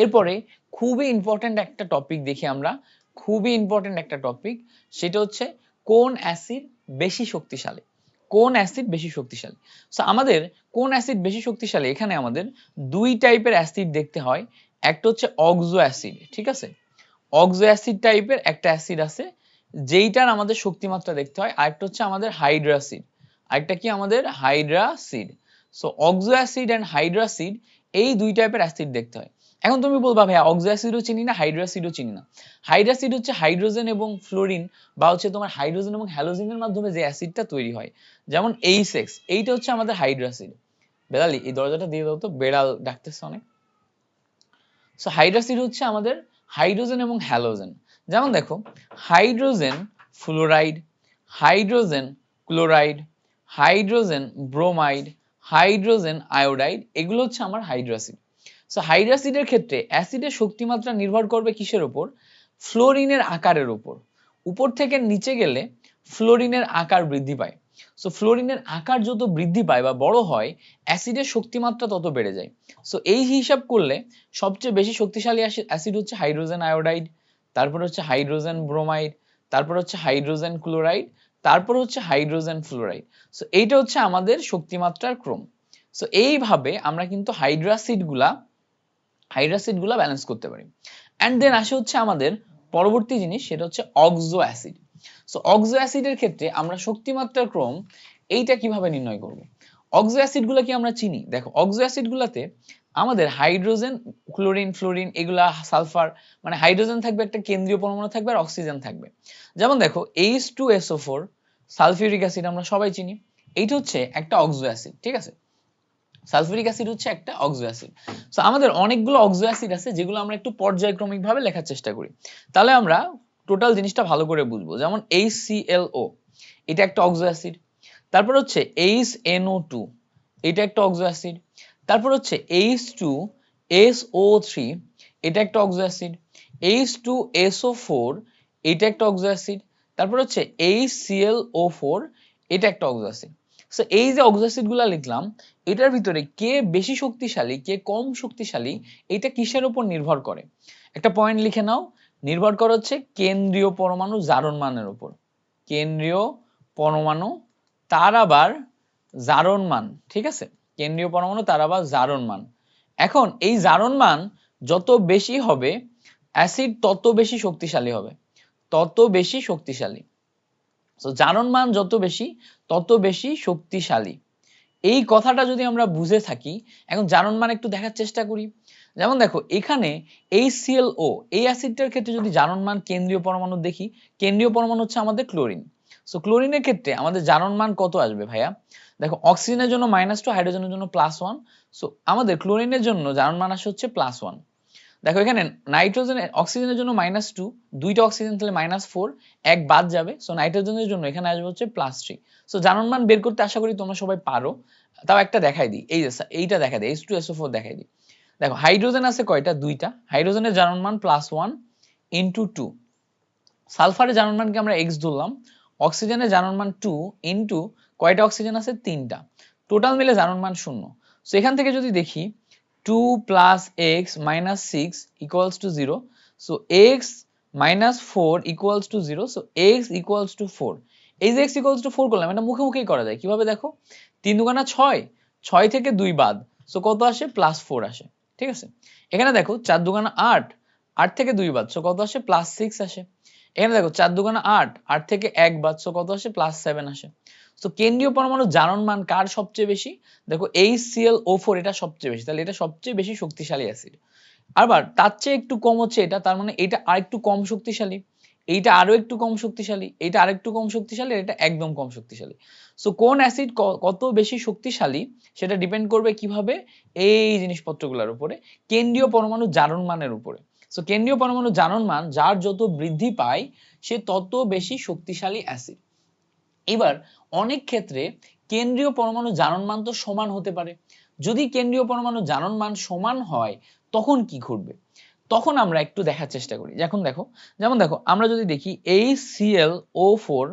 এরপরে খুবই ইম্পর্ট্যান্ট একটা টপিক দেখি আমরা। খুবই ইম্পর্টেন্ট একটা টপিক সেটা হচ্ছে কোন অ্যাসিড বেশি শক্তিশালী? কোন অ্যাসিড বেশি শক্তিশালী? সো আমাদের কোন অ্যাসিড বেশি শক্তিশালী? এখানে আমাদের দুই টাইপের অ্যাসিড দেখতে হয়। একটা হচ্ছে অক্সো অ্যাসিড ঠিক আছে? অক্সো অ্যাসিড টাইপের একটা অ্যাসিড আছে, যেইটার আমাদের শক্তিমাত্রা দেখতে হয়। আরেকটা হচ্ছে আমাদের হাইড্রাসিড আরেকটা কি আমাদের? Hydracid so oxo acid and hydracid এই দুই টাইপের অ্যাসিড দেখতে হয়। এখন তুমি বলবা, ভাইয়া অক্সো চিনি না হাইড্রাসিডও চিনি না? হাইড্রাসিড হচ্ছে হাইড্রোজেন এবং ফ্লোরিন বা হচ্ছে তোমার হাইড্রোজেন এবং হ্যালোজেনের মাধ্যমে যে অ্যাসিডটা তৈরি হয়। যেমন এই সেক্স এইটা হচ্ছে আমাদের হাইড্রাসিড বেড়ালি এই দরজাটা দিয়ে দাও তো, বেড়াল ডাকতেছে অনেক। সো হাইড্রাসিড হচ্ছে আমাদের হাইড্রোজেন এবং হ্যালোজেন যেমন দেখো hydrogen fluoride hydrogen chloride hydrogen bromide hydrogen iodide এগুলো হচ্ছে আমার হাইড্রাসিড সো হাইড্রাসিডের ক্ষেত্রে অ্যাসিডের শক্তিমাত্রা নির্ভর করবে কিসের উপর? ফ্লোরিনের আকারের উপর। উপর থেকে নিচে গেলে ফ্লোরিনের আকার বৃদ্ধি পায়। সো ফ্লোরিনের আকার যত বৃদ্ধি পায় বা বড় হয় অ্যাসিডের শক্তিমাত্রা তত বেড়ে যায়। সো এই হিসাব করলে সবচেয়ে বেশি শক্তিশালী অ্যাসিড হচ্ছে হাইড্রোজেন আয়োডাইড তারপর হচ্ছে হাইড্রোজেন ব্রোমাইড তারপর হচ্ছে হাইড্রোজেন ক্লোরাইড তারপর হচ্ছে হাইড্রোজেন ফ্লোরাইড সো এইটা হচ্ছে আমাদের শক্তিমাত্রার ক্রম। সো এইভাবে আমরা কিন্তু হাইড্রাসিড হাইড্রাসিডগুলা ব্যালেন্স করতে পারি। অ্যান্ড দেন আসে হচ্ছে আমাদের পরবর্তী জিনিস, সেটা হচ্ছে অক্সো অ্যাসিড সো অক্সো অ্যাসিডের ক্ষেত্রে আমরা শক্তিমাত্রার ক্রম এইটা কীভাবে নির্ণয় করব? অক্সো অ্যাসিডগুলা কি আমরা চিনি? দেখো অক্সো অ্যাসিড গুলাতে আমাদের হাইড্রোজেন ক্লোরিন ফ্লোরিন এগুলা সালফার মানে হাইড্রোজেন থাকবে একটা কেন্দ্রীয় পরমাণু থাকবে আর অক্সিজেন থাকবে। যেমন দেখো H two SO four sulphuric acid আমরা সবাই চিনি, এইটা হচ্ছে একটা অক্সো অ্যাসিড ঠিক আছে? সালফিউরিক অ্যাসিড হচ্ছে একটা অক্সো অ্যাসিড। সো আমাদের অনেকগুলো অক্সো অ্যাসিড আছে যেগুলো আমরা একটু পর্যায়ক্রমিক ভাবে লেখার চেষ্টা করি। তাহলে আমরা টোটাল জিনিসটা ভালো করে বুঝব। যেমন HClO এটা একটা অক্সো অ্যাসিড। তারপর হচ্ছে HNO2 এটা একটা অক্সো অ্যাসিড। তারপর হচ্ছে H2SO3 এটা একটা অক্সো অ্যাসিড। H2SO4 এটা একটা অক্সো অ্যাসিড। তারপর হচ্ছে HClO4 এটা একটা অক্সো অ্যাসিড। সো এই যে অক্সো অ্যাসিডগুলো লিখলাম, এটার ভিতরে কে বেশি শক্তিশালী, কে কম শক্তিশালী, এটা কিসের উপর নির্ভর করে? একটা পয়েন্ট লিখে নাও, নির্ভর করে হচ্ছে কেন্দ্রীয় পরমাণু জারণ মানের উপর। কেন্দ্রীয় পরমাণু, তার আবার জারণ মান, ঠিক আছে? কেন্দ্রীয় পরমাণু, তার আবার জারণ মান। এখন এই জারণ মান যত বেশি হবে অ্যাসিড তত বেশি শক্তিশালী হবে। তত বেশি শক্তিশালী। তো জারণ মান যত বেশি, তত বেশি শক্তিশালী। এই কথাটা যদি আমরা বুঝে থাকি, এখন জারণ মান একটু দেখার চেষ্টা করি। যেমন দেখো, এখানে HClO এই অ্যাসিডটার ক্ষেত্রে যদি জারণ মান কেন্দ্রীয় পরমাণু দেখি, কেন্দ্রীয় পরমাণু হচ্ছে আমাদের ক্লোরিন। সো ক্লোরিনের ক্ষেত্রে আমাদের জারণ মান কত আসবে ভাইয়া? দেখো, অক্সিজেনের জন্য মাইনাস টু হাইড্রোজেনের জন্য প্লাস ওয়ান সো আমাদের ক্লোরিনের জন্য জারণ মান আসে হচ্ছে প্লাস ওয়ান দেখো এখানে নাইট্রোজেন অক্সিজেনের জন্য মাইনাস টু দুইটা অক্সিজেন তাহলে মাইনাস ফোর এক বাদ যাবে। সো নাইট্রোজেনের জন্য এখানে আসবে হচ্ছে প্লাস থ্রি সো জারণ মান বের করতে আশা করি তোমরা সবাই পারো। তাও একটা দেখাই দিই। এই এইটা দেখাই দিই এইচ টু এসও ফোর দেখাই দিই। দেখো, হাইড্রোজেন আছে কয়টা? দুইটা। হাইড্রোজেনের জারণ মান প্লাস ওয়ান ইন্টু টু সালফারের জারণ মানকে আমরা এক্স ধরলাম। অক্সিজেনের জারণ মান টু ইন্টু কয়টা অক্সিজেন আছে? তিনটা। টোটাল মিলে জারণ মান শূন্য। সো এখান থেকে যদি দেখি two plus x minus six equals to zero so x minus four equals to zero so x equals to four এই যে এক্স ইকুয়ালস টু ফোর করলাম, এটা মুখে মুখেই করা যায়। কীভাবে দেখো? তিন দুগানা ছয় ছয় থেকে দুই বাদ। সো কত আসে? প্লাস ফোর আসে। ঠিক আছে? এখানে দেখো, চার দুগানা আট আট থেকে দুই বাদ। সো কত আসে? প্লাস সিক্স আসে। এখানে দেখো, চার দুগানা আট আট থেকে এক বাদ সো কত আসে? প্লাস সেভেন আসে। সো কেন্দ্রীয় পরমাণু জারণ মান কার সবচেয়ে বেশি? দেখো HClO4 ফোর এটা সবচেয়ে বেশি, তাহলে এটা সবচেয়ে বেশি শক্তিশালী অ্যাসিড। আবার তার চেয়ে একটু কম হচ্ছে এটা, তার মানে এটা আরেকটু কম শক্তিশালী। এইটা আরও একটু কম শক্তিশালী, এইটা আরেকটু কম শক্তিশালী এটা একদম কম শক্তিশালী। সো কোন অ্যাসিড কত বেশি শক্তিশালী, সেটা ডিপেন্ড করবে কীভাবে? এই জিনিসপত্রগুলোর উপরে, কেন্দ্রীয় পরমাণু জারণ মানের উপরে। সো কেন্দ্রীয় পরমাণু জারণ মান যার যত বৃদ্ধি পায়, সে তত বেশি শক্তিশালী অ্যাসিড এবার, অনেক ক্ষেত্রে কেন্দ্রীয় পরমাণু জারণ মান তো সমান হতে পারে। যদি কেন্দ্রীয় পরমাণু জারণ মান সমান হয়, তখন কি ঘটবে? তখন আমরা একটু দেখার চেষ্টা করি। এখন দেখো, যেমন দেখো, আমরা যদি দেখি HClO4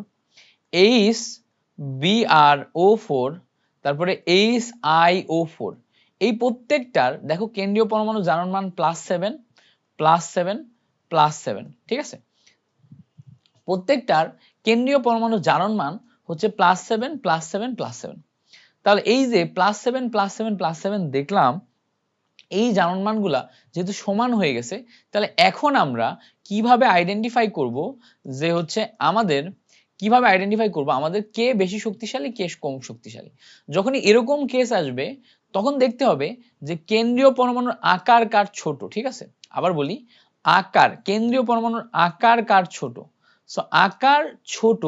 HBrO4 তারপরে এইচ আই ও ফোর এই প্রত্যেকটার, দেখো, কেন্দ্রীয় পরমাণু জারণ মান plus seven plus seven plus seven ঠিক আছে? প্রত্যেকটার কেন্দ্রীয় পরমাণু জারণ মান হচ্ছে plus seven plus seven plus seven তাহলে এই যে plus seven plus seven plus seven দেখলাম, এই জারণ মানগুলা যেহেতু সমান হয়ে গেছে, তাহলে এখন আমরা কীভাবে আইডেন্টিফাই করব যে হচ্ছে আমাদের, কীভাবে আইডেন্টিফাই করব আমাদের কে বেশি শক্তিশালী, কে কম শক্তিশালী? যখনই এরকম কেস আসবে, তখন দেখতে হবে যে কেন্দ্রীয় পরমাণুর আকার কার ছোট, ঠিক আছে? আবার বলি, আকার, কেন্দ্রীয় পরমাণুর আকার কার ছোট? সো আকার ছোট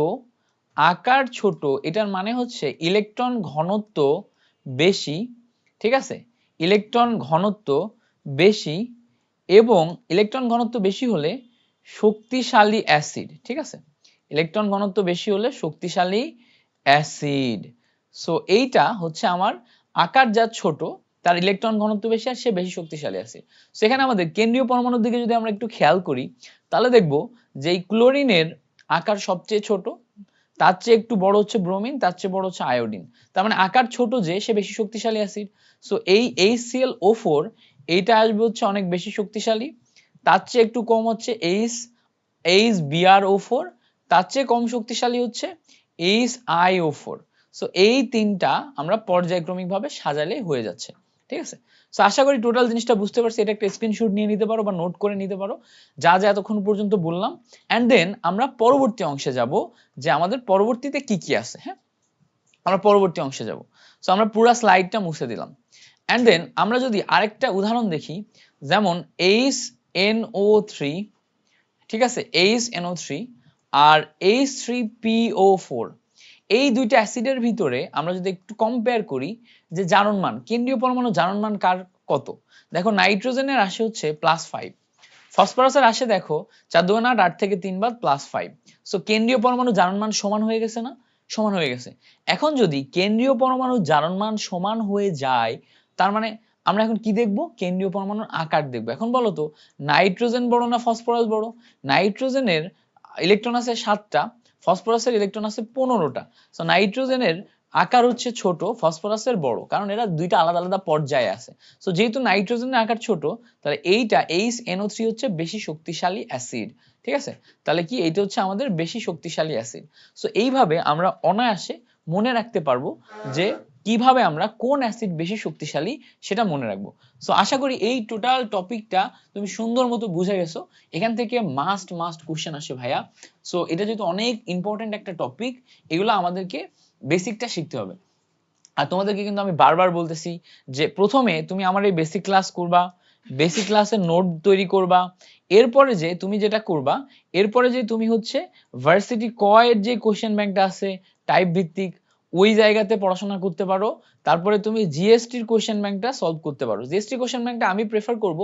আকার ছোট, এটার মানে হচ্ছে ইলেকট্রন ঘনত্ব বেশি, ঠিক আছে? ইলেকট্রন ঘনত্ব বেশি এবং ইলেকট্রন ঘনত্ব বেশি হলে শক্তিশালী অ্যাসিড, ঠিক আছে? ইলেকট্রন ঘনত্ব বেশি হলে শক্তিশালী অ্যাসিড। সো এইটা হচ্ছে আমার আকার যা ছোট তার ইলেকট্রন ঘনত্ব বেশি আর সে বেশি শক্তিশালী অ্যাসিড সেখানে আমাদের কেন্দ্রীয় পরমাণুর দিকে যদি আমরা একটু খেয়াল করি, তাহলে দেখব যে এই ক্লোরিনের আকার সবচেয়ে ছোট, তার চেয়ে একটু বড় হচ্ছে ব্রোমিন তার চেয়ে বড় হচ্ছে আয়োডিন তার মানে আকার ছোট যে, সে বেশি শক্তিশালী অ্যাসিড সো এই এইচসিএল ও ফোর এইটা আসবে হচ্ছে অনেক বেশি শক্তিশালী। তার চেয়ে একটু কম হচ্ছে H H BR O four তার চেয়ে কম শক্তিশালী হচ্ছে H I O four so এই তিনটা আমরা পর্যায়ক্রমিকভাবে সাজালে হয়ে যাচ্ছে। ঠিক আছে? সো আশা করি টোটাল জিনিসটা বুঝতে পারছি। এটা একটা স্ক্রিনশট নিয়ে নিতে পারো বা নোট করে নিতে পারো। যা যা এতক্ষণ পর্যন্ত বললাম। অ্যান্ড দেন আমরা পরবর্তী অংশে যাব যে আমাদের পরবর্তীতে কি কি আছে হ্যাঁ? আমরা পরবর্তী অংশে যাব। সো আমরা পুরো স্লাইডটা মুছে দিলাম। অ্যান্ড দেন আমরা যদি আরেকটা উদাহরণ দেখি, যেমন এইচ এন ও থ্রি ঠিক আছে? এইচ এন ও থ্রি আর এইচ থ্রি পিও ফোর এই দুইটা অ্যাসিডের ভিতরে আমরা যদি একটু কম্পেয়ার করি যে জারণ মান, কেন্দ্রীয় পরমাণু জারণ মান কার কত? দেখো নাইট্রোজেনের আসে হচ্ছে প্লাস ফাইভ ফসফরাসের আসে দেখো চার দুগুণ আট আট থেকে তিন বাদ প্লাস ফাইভ সো কেন্দ্রীয় পরমাণু জারণ মান সমান হয়ে গেছে না? সমান হয়ে গেছে। এখন যদি কেন্দ্রীয় পরমাণু জারণ মান সমান হয়ে যায়, তার মানে আমরা এখন কি দেখব? কেন্দ্রীয় পরমাণুর আকার দেখব। এখন বলো তো নাইট্রোজেন বড় না ফসফরাস বড়? নাইট্রোজেনের ইলেকট্রন আছে সাতটা ফসফরাসের ইলেকট্রন আছে পনেরোটা। সো নাইট্রোজেনের আকার হচ্ছে ছোট, ফসফরাসের বড়, কারণ এরা দুইটা আলাদা আলাদা পর্যায়ে আছে। সো যেহেতু নাইট্রোজেনের আকার ছোট, তাহলে এইটা এইচ এনও থ্রি হচ্ছে বেশি শক্তিশালী অ্যাসিড ঠিক আছে? তাহলে কি এইটা হচ্ছে আমাদের বেশি শক্তিশালী অ্যাসিড সো এইভাবে আমরা অনায়াসে মনে রাখতে পারব যে কীভাবে আমরা কোন অ্যাসিড বেশি শক্তিশালী সেটা মনে রাখব। সো আশা করি এই টোটাল টপিকটা তুমি সুন্দর মতো বুঝে গেছো। এখান থেকে মাস্ট মাস্ট কোশ্চেন আসে ভাইয়া। সো এটা যেহেতু অনেক ইম্পর্টেন্ট একটা টপিক এগুলো আমাদেরকে বেসিকটা শিখতে হবে। আর তোমাদেরকে কিন্তু আমি বারবার বলতেছি যে প্রথমে তুমি আমার এই বেসিক ক্লাস করবা বেসিক ক্লাসের নোট তৈরি করবা, এরপরে যে তুমি যেটা করবা, এরপরে যে তুমি হচ্ছে ভার্সিটি কয়ের যে কোশ্চেন ব্যাংকটা আছে টাইপ ভিত্তিক ওই জায়গাতে পড়াশোনা করতে পারো। তারপরে তুমি জিএসটির কোশ্চেন ব্যাংকটা সলভ করতে পারো। জিএসটি কোশ্চেন ব্যাংকটা আমি প্রেফার করব